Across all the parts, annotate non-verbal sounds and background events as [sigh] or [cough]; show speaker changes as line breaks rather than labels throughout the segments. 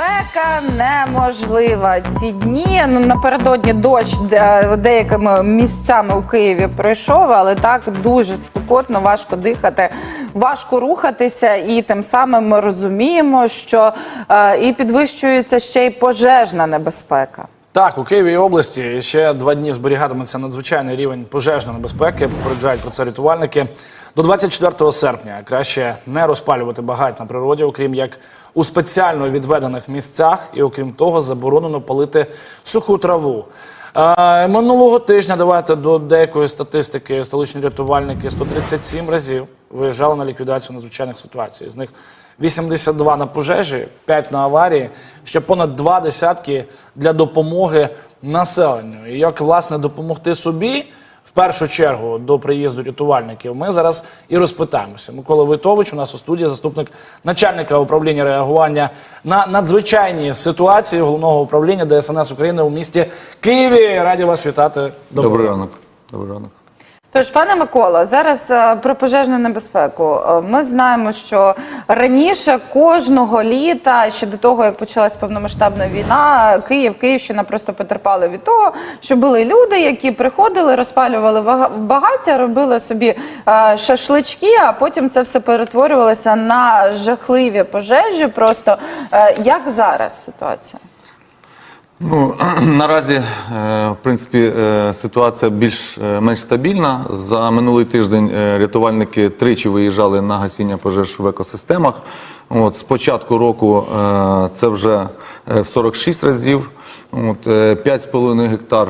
Спека неможлива. Ці дні ну напередодні дощ деякими місцями у Києві пройшов, але так дуже спекотно, важко дихати, важко рухатися, і тим самим ми розуміємо, що е, і підвищується ще й пожежна небезпека.
Так, у Києві області ще два дні зберігатиметься надзвичайний рівень пожежної небезпеки. Попереджають про це рятувальники. До 24 серпня краще не розпалювати багать на природі, окрім як у спеціально відведених місцях, і окрім того, заборонено палити суху траву. Е, минулого тижня давайте до деякої статистики столичні рятувальники 137 разів виїжджали на ліквідацію надзвичайних ситуацій. З них 82 на пожежі, 5 на аварії, ще понад два десятки для допомоги населенню. І як власне допомогти собі в першу чергу до приїзду рятувальників, ми зараз і розпитаємося. Микола Войтович у нас у студії, заступник начальника управління реагування на надзвичайні ситуації головного управління ДСНС України у місті Києві. Раді вас вітати.
Добрий ранок. Добрий ранок.
Тож, пане Микола, зараз е, про пожежну небезпеку. Е, Ми знаємо, що раніше кожного літа, ще до того як почалась повномасштабна війна, Київ, Київщина просто потерпали від того, що були люди, які приходили, розпалювали багаття, робили собі е, шашлички, а потім це все перетворювалося на жахливі пожежі. Просто як зараз ситуація?
Ну [clears throat] наразі, е, в принципі, е, ситуація більш е, менш стабільна. За минулий тиждень рятувальники тричі виїжджали на гасіння пожеж в екосистемах. От з початку року це вже е, 46 разів. От е, 5,5 гектар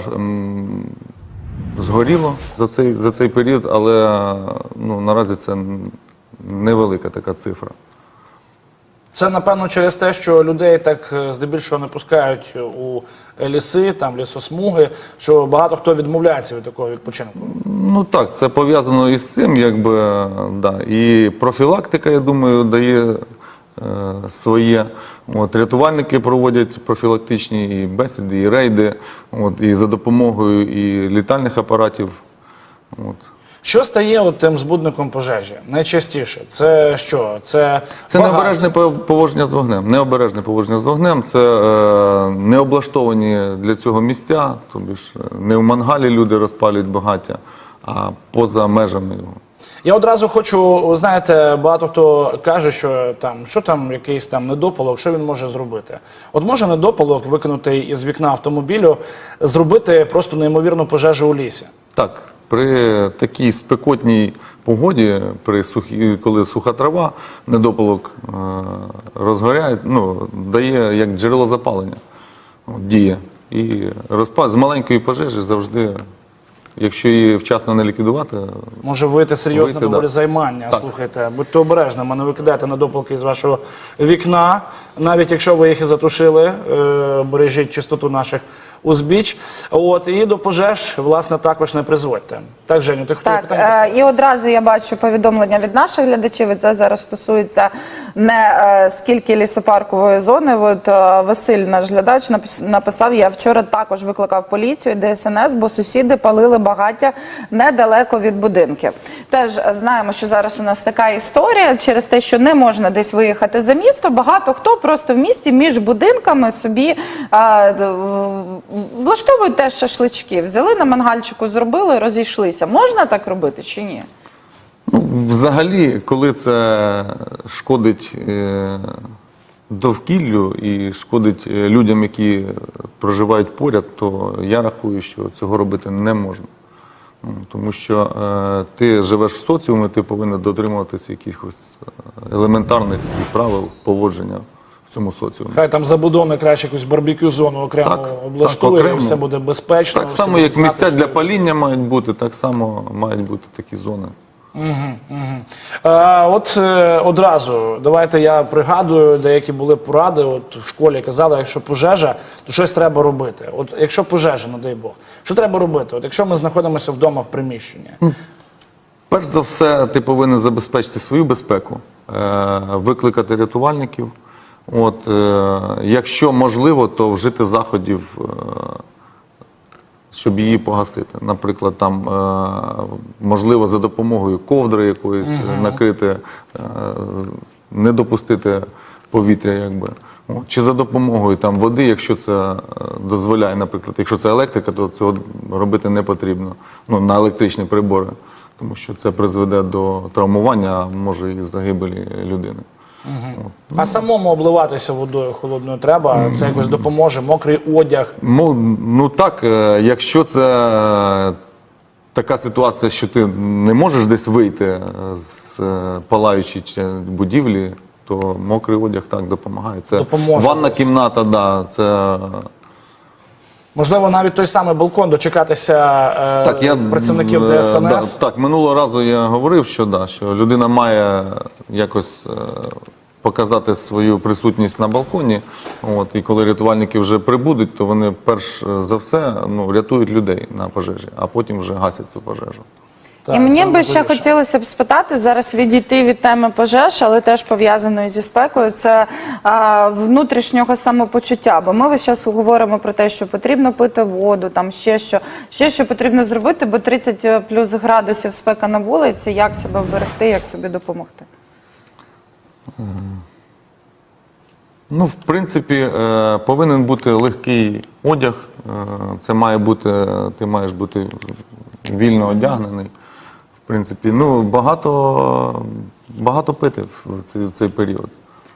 згоріло за цей за цей період, але ну наразі це невелика така цифра.
Це напевно через те, що людей так е, здебільшого не пускають у ліси, там лісосмуги, що багато хто відмовляється від такого відпочинку.
Ну так, це пов'язано із цим, якби да. І профілактика, я думаю, дає е, своє. От, рятувальники проводять профілактичні і бесіди, і рейди, от, і за допомогою і літальних апаратів. От.
Що стає от тим збудником пожежі? Найчастіше це що? Це,
Це
багаття.
необережне поводження з вогнем. Необережне поводження з вогнем. Це е, не облаштовані для цього місця, тобі ж е, не в мангалі люди розпалюють багаття, а поза межами його.
Я одразу хочу, знаєте, багато хто каже, що там що там якийсь там недопалок, що він може зробити. От може недопалок викинутий із вікна автомобілю, зробити просто неймовірну пожежу у лісі.
Так, при такій спекотній погоді, при сухі, коли суха трава, недопалок е, розгоряє, ну, дає як джерело запалення, діє. І розпад з маленької пожежі завжди, якщо її вчасно не ліквідувати,
Може вийти серйозне
Вийти,
доволі
да.
займання.
Так.
Слухайте, будьте обережними, не викидайте недопалки з вашого вікна, навіть якщо ви їх і затушили, е, бережіть чистоту наших узбіч. От і до пожеж, власне, також не призводьте. Так, Женю, ти хотів питання?
е, і одразу я бачу повідомлення від наших глядачів. і Це зараз стосується не е, скільки лісопаркової зони. От е, Василь, наш глядач, напис- написав: я вчора також викликав поліцію і ДСНС, бо сусіди палили багаття недалеко від будинків. Теж знаємо, що зараз у нас така історія через те, що не можна десь виїхати за місто. Багато хто просто в місті між будинками собі в- влаштовують теж шашлички. Взяли на мангальчику, зробили, розійшлися. Можна так робити чи ні?
Ну, взагалі, коли це шкодить е, довкіллю і шкодить е, людям, які проживають поряд, то я рахую, що цього робити не можна. Тому що е, ти живеш в соціумі, ти повинен дотримуватися якихось е, елементарних правил поводження в цьому соціумі.
Хай там забудовник краще якусь барбекю зону окремо
Так,
облаштує,
так, окремо.
і все буде безпечно.
Так само, як місця для паління мають бути, так само мають бути такі зони.
Е, От е, одразу давайте я пригадую, деякі були поради. От в школі казали, якщо пожежа, то щось треба робити. От якщо пожежа, не дай Бог, що треба робити? От якщо ми знаходимося вдома в приміщенні,
Перш за все, ти повинен забезпечити свою безпеку, е, викликати рятувальників. От, е, якщо можливо, то вжити заходів, е, щоб її погасити. Наприклад, там е, можливо за допомогою ковдри якоїсь накрити, е, не допустити повітря, якби. Чи за допомогою там води, якщо це е, дозволяє, наприклад, якщо це електрика, то цього робити не потрібно ну, на електричні прибори, тому що це призведе до травмування, а може і загибелі людини.
А самому обливатися водою холодною треба. Це якось допоможе. Мокрий одяг.
Ну, ну так, е, якщо це е, така ситуація, що ти не можеш десь вийти е, з е, палаючої чи будівлі, то мокрий одяг так допомагає. Це
Допоможе
ванна
десь.
кімната, да, це
Можливо, навіть той самий балкон дочекатися е,
так, я,
працівників
е,
ДСНС.
Да, так, минулого разу я говорив, що, да, що людина має якось е, показати свою присутність на балконі. От, і коли рятувальники вже прибудуть, то вони перш за все ну, рятують людей на пожежі, а потім вже гасять цю пожежу.
Так,
і мені би ще хотілося б спитати зараз відійти від теми пожеж, але теж пов'язаної зі спекою. Це а, внутрішнього самопочуття. Бо ми весь час говоримо про те, що потрібно пити воду, там ще що, ще що потрібно зробити, бо 30 плюс градусів спека на вулиці. Як себе вберегти, як собі допомогти?
Ну, в принципі, е, повинен бути легкий одяг. Е, Це має бути, ти маєш бути вільно одягнений. Принципі, ну, багато, багато пити в цей, в цей період.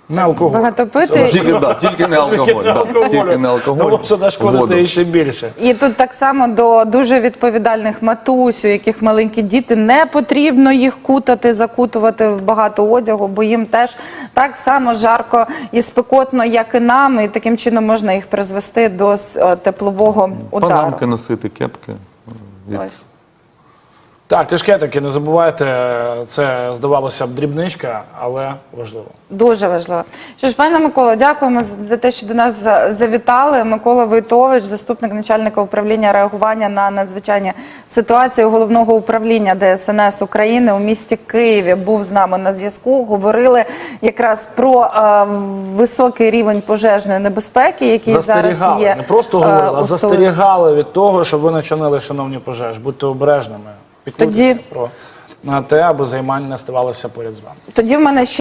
Не алкоголь.
Багато пити.
Тільки, да, тільки не алкоголь. да, Тільки не алкоголь.
Тому що нашкодити
воду.
ще більше.
І тут так само до дуже відповідальних матусь, у яких маленькі діти, не потрібно їх кутати, закутувати в багато одягу, бо їм теж так само жарко і спекотно, як і нам, і таким чином можна їх призвести до е, теплового удару.
Панамки носити, кепки. Від...
Ось.
Так, кишкетики, не забувайте, це здавалося б дрібничка, але важливо.
Дуже важливо. Що ж, пане Миколо, дякуємо за- за те, що до нас за- завітали. Микола Войтович, заступник начальника управління реагування на надзвичайні ситуації головного управління ДСНС України у місті Києві, був з нами на зв'язку. Говорили якраз про е, високий рівень пожежної небезпеки, який зараз
Застерігали,
є
не просто
е,
говорили, а
у столиці.
застерігали від того, щоб ви не чинили, шановні пожеж. Будьте обережними. Піклуйтеся
Тоді-
про на те, аби займання не ставалося поряд з вами.
Тоді в мене ще.